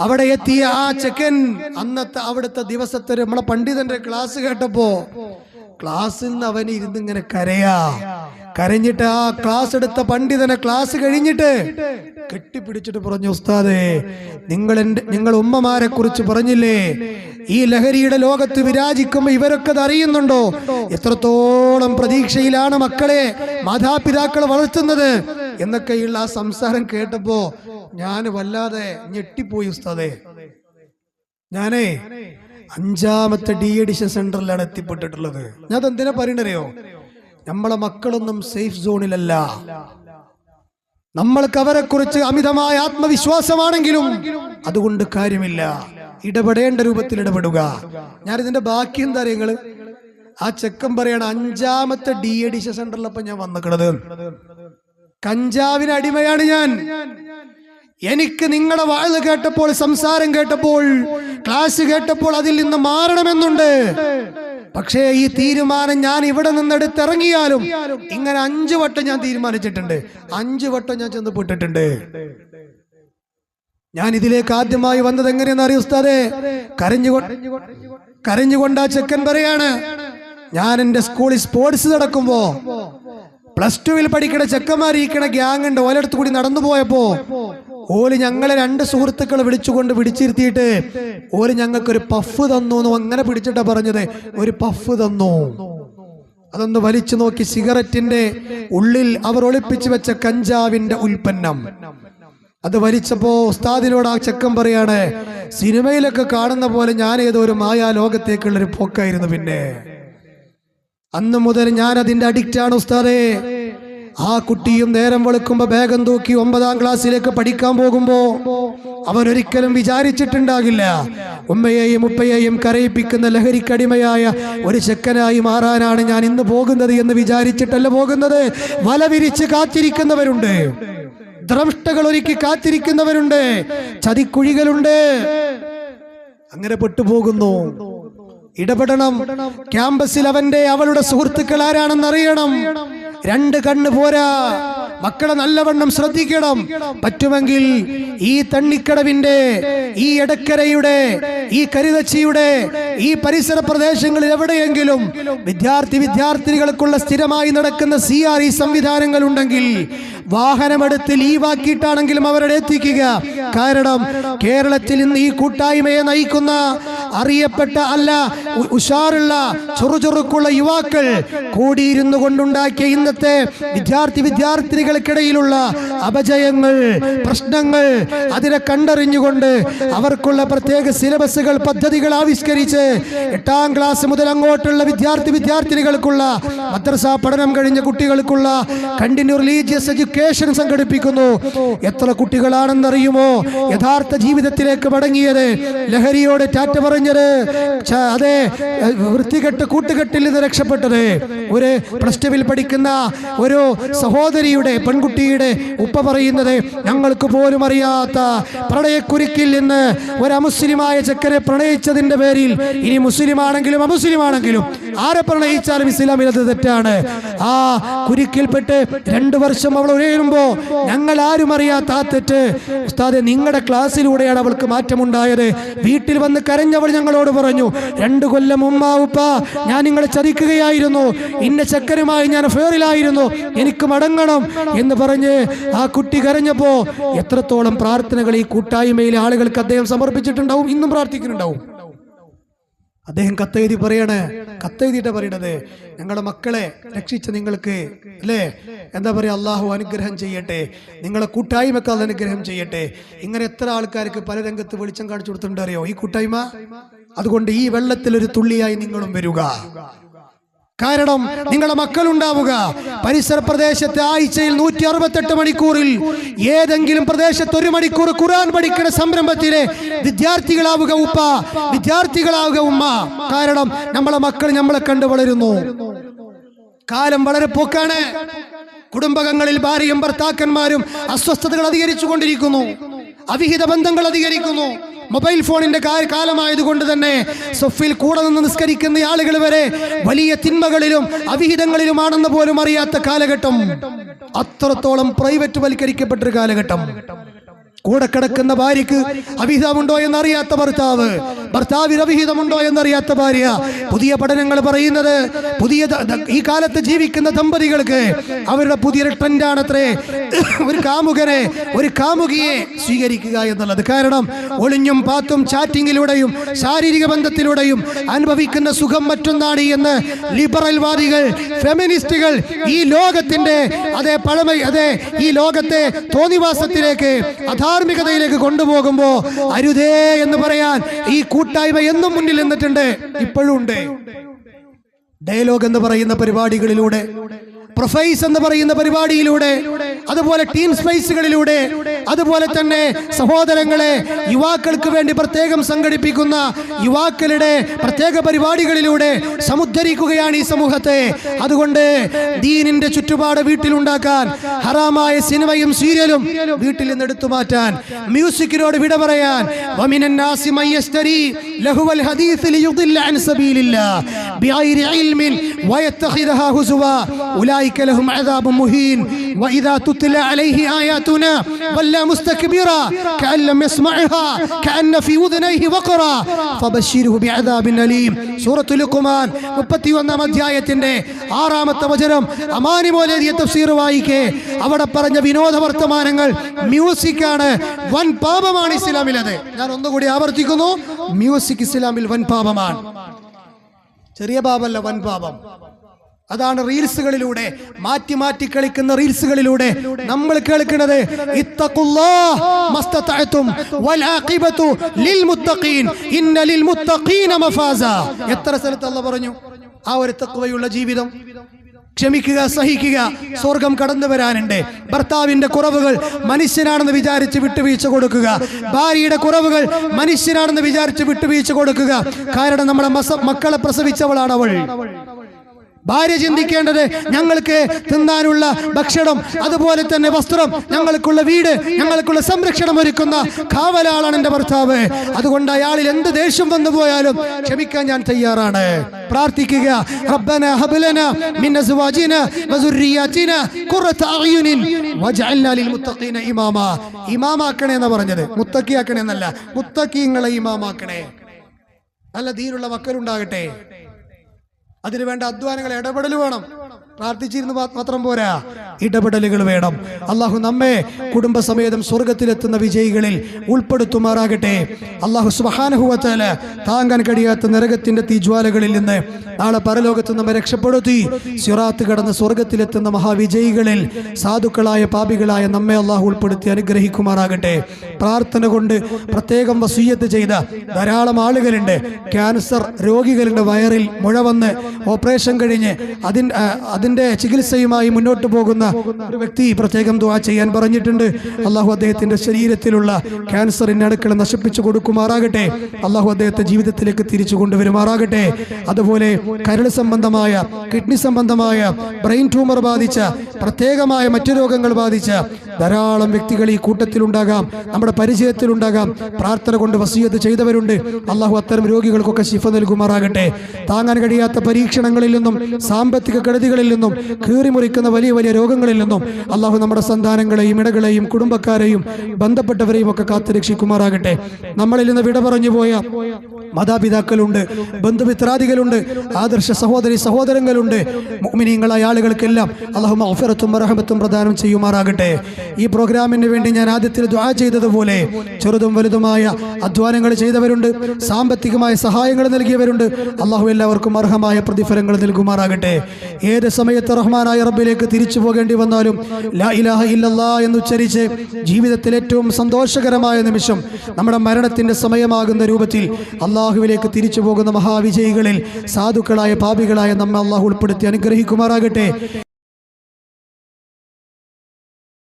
അവിടെ എത്തിയ ആ ചെക്കൻ അന്നത്തെ അവിടുത്തെ ദിവസത്തെ നമ്മളെ പണ്ഡിതന്റെ ക്ലാസ് കേട്ടപ്പോ ക്ലാസ്സിൽ നിന്ന് അവൻ ഇരുന്ന് ഇങ്ങനെ കരയാ. കരഞ്ഞിട്ട് ആ ക്ലാസ് എടുത്ത പണ്ഡിതനെ ക്ലാസ് കഴിഞ്ഞിട്ട് കെട്ടിപ്പിടിച്ചിട്ട് പറഞ്ഞു ഉസ്താദേ നിങ്ങൾ എന്റെ നിങ്ങൾ ഉമ്മമാരെ കുറിച്ച് പറഞ്ഞില്ലേ? ഈ ലഹരിയുടെ ലോകത്ത് വിരാജിക്കുമ്പോ ഇവരൊക്കെ അത് അറിയുന്നുണ്ടോ? എത്രത്തോളം പ്രതീക്ഷയിലാണ് മക്കളെ മാതാപിതാക്കൾ വളർത്തുന്നത്? എന്നൊക്കെയുള്ള ആ സംസാരം കേട്ടപ്പോ ഞാൻ വല്ലാതെ ഞെട്ടിപ്പോയി ഉസ്താദേ. ഞാനേ അഞ്ചാമത്തെ ഡി എഡിഷൻ സെന്ററിലാണ് എത്തിപ്പെട്ടിട്ടുള്ളത്. ഞാൻ എന്തിനാ പറയണറിയോ നമ്മളെ മക്കളൊന്നും സേഫ് സോണിലല്ല നമ്മൾക്ക് അവരെ കുറിച്ച് അമിതമായ ആത്മവിശ്വാസമാണെങ്കിലും അതുകൊണ്ട് കാര്യമില്ല. ഇടപെടേണ്ട രൂപത്തിൽ ഇടപെടുക. ഞാൻ ഇതിന്റെ ബാക്കി എന്താ അറിയങ്ങൾ ആ ചെക്കൻ പറയണ അഞ്ചാമത്തെ ഡി എഡിഷൻ സെന്ററിലപ്പം ഞാൻ വന്നിക്കണത്. കഞ്ചാവിന് അടിമയാണ് ഞാൻ. എനിക്ക് നിങ്ങളുടെ വാഴ് കേട്ടപ്പോൾ സംസാരം കേട്ടപ്പോൾ ക്ലാസ് കേട്ടപ്പോൾ അതിൽ നിന്ന് മാറണമെന്നുണ്ട്. പക്ഷേ ഈ തീരുമാനം ഞാൻ ഇവിടെ നിന്ന് എടുത്തിറങ്ങിയാലും ഇങ്ങനെ അഞ്ചു വട്ടം ഞാൻ തീരുമാനിച്ചിട്ടുണ്ട്. അഞ്ചു വട്ടം ഞാൻ ചെന്ന് പെട്ടിട്ടുണ്ട്. ഞാൻ ഇതിലേക്ക് ആദ്യമായി വന്നത് എങ്ങനെയെന്ന് അറിയുസ്താതെ കരഞ്ഞു കരഞ്ഞുകൊണ്ട് ആ ചെക്കൻ പറയാണ് ഞാൻ എന്റെ സ്കൂളിൽ സ്പോർട്സ് നടക്കുമ്പോ പ്ലസ് ടുവിൽ പഠിക്കണ ചെക്കന്മാർ ഇരിക്കണ ഗ്യാങ് ഉണ്ട് ഓലടുത്ത് കൂടി നടന്നു പോയപ്പോ ഓൽ ഞങ്ങളെ രണ്ട് സുഹൃത്തുക്കളെ വിളിച്ചുകൊണ്ട് പിടിച്ചിരുത്തിയിട്ട് ഓൽ ഞങ്ങൾക്കൊരു പഫ് തന്നു എന്ന് അങ്ങനെ പിടിച്ചിട്ടാ പറഞ്ഞത്. ഒരു പഫ് തന്നു. അതൊന്ന് വലിച്ചു നോക്കി സിഗരറ്റിന്റെ ഉള്ളിൽ അവർ ഒളിപ്പിച്ചു വെച്ച കഞ്ചാവിന്റെ ഉൽപ്പന്നം. അത് വലിച്ചപ്പോ ഉസ്താദിനോട് ആ ചെക്കൻ പറയാണ് സിനിമയിലൊക്കെ കാണുന്ന പോലെ ഞാൻ ഏതോ ഒരു മായാ ലോകത്തേക്കുള്ള ഒരു പോക്കായിരുന്നു പിന്നെ. അന്ന് മുതൽ ഞാൻ അതിന്റെ അഡിക്റ്റാണ് ഉസ്താദേ. ആ കുട്ടിയും നേരം വെളുക്കുമ്പോൾ ബാഗം തൂക്കി ഒമ്പതാം ക്ലാസ്സിലേക്ക് പഠിക്കാൻ പോകുമ്പോൾ അവൻ ഒരിക്കലും വിചാരിച്ചിട്ടുണ്ടാകില്ല. ഉമ്മയെയും ഉപ്പയെയും കരയിപ്പിക്കുന്ന ലഹരിക്കടിമയായ ഒരു ചെക്കനായി മാറാനാണ് ഞാൻ ഇന്ന് പോകുന്നത് എന്ന് വിചാരിച്ചിട്ടല്ല പോകുന്നത്. വല വിരിച്ച് കാത്തിരിക്കുന്നവരുണ്ട്. ദ്രഷ്ടകൾ ഒരുക്കി കാത്തിരിക്കുന്നവരുണ്ട്. ചതിക്കുഴികളുണ്ട്. അങ്ങനെ പെട്ടുപോകുന്നു. ഇടപെടണം. ക്യാമ്പസിൽ അവന്റെ അവളുടെ സുഹൃത്തുക്കൾ ആരാണെന്ന് അറിയണം. രണ്ട് കണ്ണ് പോരാ. മക്കളെ നല്ലവണ്ണം ശ്രദ്ധിക്കണം. പറ്റുമെങ്കിൽ ഈ തണ്ണിക്കടവിന്റെ ഈ എടക്കരയുടെ ഈ കരുതച്ചിയുടെ ഈ പരിസര പ്രദേശങ്ങളിൽ എവിടെയെങ്കിലും വിദ്യാർത്ഥി വിദ്യാർത്ഥിനികൾക്കുള്ള സ്ഥിരമായി നടക്കുന്ന സി ആർ ഇ സംവിധാനങ്ങൾ ഉണ്ടെങ്കിൽ വാഹനമെടുത്ത് ലീവാക്കിയിട്ടാണെങ്കിലും അവരുടെ എത്തിക്കുക. കാരണം കേരളത്തിൽ ഇന്ന് ഈ കൂട്ടായ്മയെ നയിക്കുന്ന അറിയപ്പെട്ട അല്ല ഉഷാറുള്ള ചുറുചുറുക്കുള്ള യുവാക്കൾ കൂടിയിരുന്നു കൊണ്ടുണ്ടാക്കിയ ഇന്നത്തെ വിദ്യാർത്ഥി വിദ്യാർത്ഥിനികൾക്കിടയിലുള്ള അപജയങ്ങൾ പ്രശ്നങ്ങൾ അതിനെ കണ്ടറിഞ്ഞുകൊണ്ട് അവർക്കുള്ള പ്രത്യേക സിലബസുകൾ പദ്ധതികൾ ആവിഷ്കരിച്ച് എട്ടാം ക്ലാസ് മുതൽ അങ്ങോട്ടുള്ള വിദ്യാർത്ഥി വിദ്യാർത്ഥിനികൾക്കുള്ള മദ്രസ പഠനം കഴിഞ്ഞ കുട്ടികൾക്കുള്ള കണ്ടിന്യൂ റിലീജിയസ് എഡ്യൂക്കേഷൻ സംഘടിപ്പിക്കുന്നു. എത്ര കുട്ടികളാണെന്നറിയുമോ? യഥാർത്ഥ ജീവിതത്തിലേക്ക് മടങ്ങിയത് ലഹരിയോട് ടാറ്റ ച- അതെ വൃത്തികെട്ട് കൂട്ടുകെട്ടിൽ നിന്ന് രക്ഷപ്പെട്ടത്. ഒരു പ്ലസ് ടുവിൽ പഠിക്കുന്ന ഒരു സഹോദരിയുടെ പെൺകുട്ടിയുടെ ഉപ്പ പറയുന്നത് ഞങ്ങൾക്ക് പോലും അറിയാത്ത പ്രണയക്കുരുക്കിൽ നിന്ന് ഒരു അമുസ്ലിമായ ചെക്കനെ പ്രണയിച്ചതിന്റെ പേരിൽ ഇനി മുസ്ലിമാണെങ്കിലും അമുസ്ലിമാണെങ്കിലും ആരെ പ്രണയിച്ചാലും ഇസ്ലാമിൽ അത് തെറ്റാണ്. ആ കുരുക്കിൽപ്പെട്ട് രണ്ട് വർഷം അവൾ ഉയരുമ്പോ ഞങ്ങൾ ആരും അറിയാത്ത ആ തെറ്റ്. ഉസ്താദെ നിങ്ങളുടെ ക്ലാസ്സിലൂടെയാണ് അവൾക്ക് മാറ്റമുണ്ടായത്. വീട്ടിൽ വന്ന് കരഞ്ഞവൾ ഞങ്ങളോട് പറഞ്ഞു രണ്ട് കൊല്ലം ഉമ്മ ഉപ്പ ഞാൻ നിങ്ങളെ ചതിക്കുകയായിരുന്നു. ഇന്ന ചക്കരുമായി ഞാൻ ഫേറിലായിരുന്നു എനിക്ക് മടങ്ങണം. എന്ന് പറഞ്ഞ് ആ കുട്ടി കരഞ്ഞപ്പോ എത്രത്തോളം പ്രാർത്ഥനകൾ ഈ കൂട്ടായ്മയിലെ ആളുകൾക്ക് അദ്ദേഹം സമർപ്പിച്ചിട്ടുണ്ടാവും ഇന്നും പ്രാർത്ഥിക്കുന്നുണ്ടാവും. അദ്ദേഹം കത്തെഴുതി പറയാണ്. കത്തെഴുതിയിട്ട് പറയണത്. ഞങ്ങളുടെ മക്കളെ രക്ഷിച്ച നിങ്ങൾക്ക് അല്ലേ? എന്താ പറയുക അള്ളാഹു അനുഗ്രഹം ചെയ്യട്ടെ. നിങ്ങളെ കൂട്ടായ്മക്ക് അത് അനുഗ്രഹം ചെയ്യട്ടെ. ഇങ്ങനെ എത്ര ആൾക്കാർക്ക് പല രംഗത്ത് വെളിച്ചം കാണിച്ചു കൊടുത്തിട്ടുണ്ട് അറിയോ? ഈ കൂട്ടായ്മ? അതുകൊണ്ട് ഈ വെള്ളത്തിൽ ഒരു തുള്ളിയായി നിങ്ങളും വരിക. കാരണം നിങ്ങളുടെ മക്കളുണ്ടാവുക. പരിസര പ്രദേശത്തെ ആഴ്ചയിൽ നൂറ്റി അറുപത്തെട്ട് മണിക്കൂറിൽ ഏതെങ്കിലും പ്രദേശത്ത് ഒരു മണിക്കൂർ ഖുറാൻ പഠിക്കുന്ന സംരംഭത്തിലെ വിദ്യാർത്ഥികളാവുക ഉപ്പ. വിദ്യാർത്ഥികളാവുക ഉമ്മ. കാരണം നമ്മളെ മക്കൾ നമ്മളെ കണ്ടു വളരുന്നു. കാലം വളരെ പോക്കാണ്. കുടുംബകങ്ങളിൽ ഭാര്യയും ഭർത്താക്കന്മാരും അസ്വസ്ഥതകൾ അധികരിച്ചു കൊണ്ടിരിക്കുന്നു അവിഹിത ബന്ധങ്ങൾ അധികരിക്കുന്നു. മൊബൈൽ ഫോണിന്റെ കാലമായതുകൊണ്ട് തന്നെ സൊഫിൽ കൂടെ നിന്ന് നിസ്കരിക്കുന്ന ആളുകൾ വരെ വലിയ തിന്മകളിലും അവിഹിതങ്ങളിലുമാണെന്ന് പോലും അറിയാത്ത കാലഘട്ടം. അത്രത്തോളം പ്രൈവറ്റ് വൽക്കരിക്കപ്പെട്ടൊരു കാലഘട്ടം. കൂടെ കിടക്കുന്ന ഭാര്യക്ക് അവിഹിതമുണ്ടോ എന്നറിയാത്ത ഭർത്താവ്. ഭർത്താവിന് അവിഹിതമുണ്ടോ എന്നറിയാത്ത ഭാര്യ. പുതിയ പഠനങ്ങൾ പറയുന്നത് പുതിയ ഈ കാലത്ത് ജീവിക്കുന്ന ദമ്പതികൾക്ക് അവരുടെ പുതിയൊരു ട്രെൻഡാണത്രേ. ഒരു കാമുകനെ ഒരു കാമുകിയെ സ്വീകരിക്കുക എന്നുള്ളത്. കാരണം ഒളിഞ്ഞും പാത്തും ചാറ്റിങ്ങിലൂടെയും ശാരീരിക ബന്ധത്തിലൂടെയും അനുഭവിക്കുന്ന സുഖം മറ്റൊന്നാണ് എന്ന് ലിബറൽ വാദികൾ ഫെമിനിസ്റ്റുകൾ ഈ ലോകത്തിന്റെ അതേ പഴമ അതേ ഈ ലോകത്തെ തോന്നിവാസത്തിലേക്ക് അധാർമികതയിലേക്ക് കൊണ്ടുപോകുമ്പോ അരുതേ എന്ന് പറയാൻ ഈ കൂട്ടായ്മ എന്നും മുന്നിൽ നിന്നിട്ടുണ്ട്. ഇപ്പോഴും ഉണ്ട്. ഡയലോഗ് എന്ന് പറയുന്ന പരിപാടികളിലൂടെ പ്രൊഫൈസ് എന്ന് പറയുന്ന പരിപാടിയിലൂടെ അതുപോലെ ടീം സ്പേസുകളിലൂടെ അതുപോലെ തന്നെ സഹോദരങ്ങളെ യുവാക്കൾക്ക് വേണ്ടി പ്രത്യേകം സംഘടിപ്പിക്കുന്ന യുവാക്കളുടെ പ്രത്യേക പരിപാടികളിലൂടെ സമുദ്ധരിക്കുകയാണ് ഈ സമൂഹത്തെ. അതുകൊണ്ട് ദീനിന്റെ ചുറ്റുപാട് വീട്ടിലുണ്ടാക്കാൻ ഹറാമായ സിനിമയും സീരിയലും വീട്ടിൽ നിന്ന് എടുത്തു മാറ്റാൻ മ്യൂസിക്കിനോട് വിട പറയാൻ الناس من يشتري لهو الحديث ليضل عن سبيل الله بغير علم ويتخذها هزوا أولئك لهم عذاب مهين وإذا تتلى عليه آياتنا ولى مستكبرا كأن لم يسمعها كأن في أذنيه وقرا فبشره بعذاب أليم سورة لقمان മുപ്പത്തി ഒന്നാം അധ്യായത്തിന്റെ ആറാമത്തെ വചനം അമാനി മോലേതിയ തഫ്സീർ വായിക്കേ അവിടെ പറഞ്ഞ വിനോദ വർത്തമാനങ്ങൾ മ്യൂസിക് ആണ് വൻ പാപമാണ് ഇസ്ലാമിൽ അത് ഞാൻ ഒന്നുകൂടി ആവർത്തിക്കുന്നു മ്യൂസിക് ഇസ്ലാമിൽ വൻ പാപമാണ് ചെറിയ പാപമല്ല വൻ പാപം അതാണ് റീൽസുകളിലൂടെ മാറ്റി മാറ്റി കളിക്കുന്ന റീൽസുകളിലൂടെ നമ്മൾ കേൾക്കുന്നത് എത്ര സ്ഥലത്ത് അല്ല പറഞ്ഞു? ആ ഒരു തഖ്വയുള്ള ജീവിതം. ക്ഷമിക്കുക സഹിക്കുക സ്വർഗം കടന്നു വരാനുണ്ട്. ഭർത്താവിന്റെ കുറവുകൾ മനുഷ്യനാണെന്ന് വിചാരിച്ച് വിട്ടുവീഴ്ച കൊടുക്കുക. ഭാര്യയുടെ കുറവുകൾ മനുഷ്യനാണെന്ന് വിചാരിച്ച് വിട്ടുവീഴ്ച കൊടുക്കുക. കാരണം നമ്മുടെ മക്കളെ പ്രസവിച്ചവളാണ് അവൾ. ഭാര്യ ചിന്തിക്കേണ്ടത് ഞങ്ങൾക്ക് തിന്നാനുള്ള ഭക്ഷണം അതുപോലെ തന്നെ വസ്ത്രം. ഞങ്ങൾക്കുള്ള വീട് ഞങ്ങൾക്കുള്ള സംരക്ഷണം ഒരുക്കുന്ന കാവലാളാണ് എന്റെ ഭർത്താവ്. അതുകൊണ്ട് അയാളിൽ എന്ത് ദേഷ്യം വന്നു പോയാലും ക്ഷമിക്കാൻ ഞാൻ തയ്യാറാണ്. പ്രാർത്ഥിക്കുക. ഖുറത ലിൽ മുത്തഖീന ഇമാമ. ഇമാമാക്കണേ എന്ന് പറഞ്ഞത്. മുത്തക്കിയാക്കണേ എന്നല്ല മുത്തഖീങ്ങളെ ഇമാമാക്കണേ. നല്ല ദീനുള്ള മക്കളുണ്ടാകട്ടെ. അതിനുവേണ്ട അധ്വാനങ്ങൾ ഇടപെടൽ വേണം. പ്രാർത്ഥിച്ചിരുന്ന് മാത്രം പോരാ. ഇടപെടലുകൾ വേണം. അള്ളാഹു നമ്മെ കുടുംബസമേതം സ്വർഗത്തിലെത്തുന്ന വിജയികളിൽ ഉൾപ്പെടുത്തുമാറാകട്ടെ. അള്ളാഹു സുബഹാനഹുവത്താല താങ്ങാൻ കഴിയാത്ത നരകത്തിന്റെ തീജ്വാലകളിൽ നിന്ന് നാളെ പരലോകത്ത് നമ്മെ രക്ഷപ്പെടുത്തി. സിറാത്ത് കടന്ന് സ്വർഗത്തിലെത്തുന്ന മഹാവിജയികളിൽ സാധുക്കളായ പാപികളായ നമ്മെ അള്ളാഹു ഉൾപ്പെടുത്തി അനുഗ്രഹിക്കുമാറാകട്ടെ. പ്രാർത്ഥന കൊണ്ട് പ്രത്യേകം വസൂയത്ത് ചെയ്ത ധാരാളം ആളുകളുണ്ട്. ക്യാൻസർ രോഗികളുടെ വയറിൽ മുഴ വന്ന് ഓപ്പറേഷൻ കഴിഞ്ഞ് അതിൻ അതിന്റെ ചികിത്സയുമായി മുന്നോട്ട് പോകുന്ന ഒരു വ്യക്തി പ്രത്യേകം ദുവാ ചെയ്യാൻ പറഞ്ഞിട്ടുണ്ട്. അള്ളാഹു അദ്ദേഹത്തിന്റെ ശരീരത്തിലുള്ള ക്യാൻസറിന്റെ അടുക്കള നശിപ്പിച്ചു കൊടുക്കുമാറാകട്ടെ. അള്ളാഹു അദ്ദേഹത്തെ ജീവിതത്തിലേക്ക് തിരിച്ചു കൊണ്ടുവരുമാറാകട്ടെ. അതുപോലെ കരൾ സംബന്ധമായ കിഡ്നി സംബന്ധമായ ബ്രെയിൻ ട്യൂമർ ബാധിച്ച പ്രത്യേകമായ മറ്റു രോഗങ്ങൾ ബാധിച്ച ധാരാളം വ്യക്തികൾ ഈ കൂട്ടത്തിലുണ്ടാകാം നമ്മുടെ പരിചയത്തിലുണ്ടാകാം പ്രാർത്ഥന കൊണ്ട് വസീയത്ത് ചെയ്തവരുണ്ട്. അള്ളാഹു അത്തരം രോഗികൾക്കൊക്കെ ശിഫ നൽകുമാറാകട്ടെ. താങ്ങാൻ കഴിയാത്ത പരീക്ഷണങ്ങളിൽ നിന്നും സാമ്പത്തിക കെടുതികളിൽ നിന്നും കീറിമുറിക്കുന്ന വലിയ വലിയ രോഗങ്ങളിൽ നിന്നും അള്ളാഹു നമ്മുടെ സന്താനങ്ങളെയും ഇടകളെയും കുടുംബക്കാരെയും ബന്ധപ്പെട്ടവരെയും ഒക്കെ കാത്തുരക്ഷിക്കുമാറാകട്ടെ നമ്മളിൽ നിന്ന് വിട പറഞ്ഞു പോയ മാതാപിതാക്കളുണ്ട് ബന്ധുമിത്രാദികളുണ്ട് ആദർശ സഹോദരി സഹോദരങ്ങളുണ്ട്. മോമിനിയങ്ങളായ ആളുകൾക്കെല്ലാം അള്ളാഹു അഫിറത്തും റഹമത്തും പ്രദാനം ചെയ്യുമാറാകട്ടെ. ഈ പ്രോഗ്രാമിന് വേണ്ടി ഞാൻ ആദ്യത്തിൽ ദ്വാ ചെയ്തതുപോലെ ചെറുതും വലുതുമായ അധ്വാനങ്ങൾ ചെയ്തവരുണ്ട് സാമ്പത്തികമായ സഹായങ്ങൾ നൽകിയവരുണ്ട്. അള്ളാഹു എല്ലാവർക്കും അർഹമായ പ്രതിഫലങ്ങൾ നൽകുമാറാകട്ടെ. ഏത് സമയത്ത് റഹ്മാനായ റബ്ബിലേക്ക് തിരിച്ചു പോകേണ്ടി വന്നാലും ലാ ഇലാഹ ഇല്ലല്ലാ എന്ന് ഉച്ചരിച്ച് ജീവിതത്തിൽ ഏറ്റവും സന്തോഷകരമായ നിമിഷം നമ്മുടെ മരണത്തിന്റെ സമയമാകുന്ന രൂപത്തിൽ അള്ളാഹുവിലേക്ക് തിരിച്ചു പോകുന്ന മഹാവിജയികളിൽ സാധുക്കളായ പാപികളായ നമ്മെ അള്ളാഹു ഉൾപ്പെടുത്തി അനുഗ്രഹിക്കുമാറാകട്ടെ.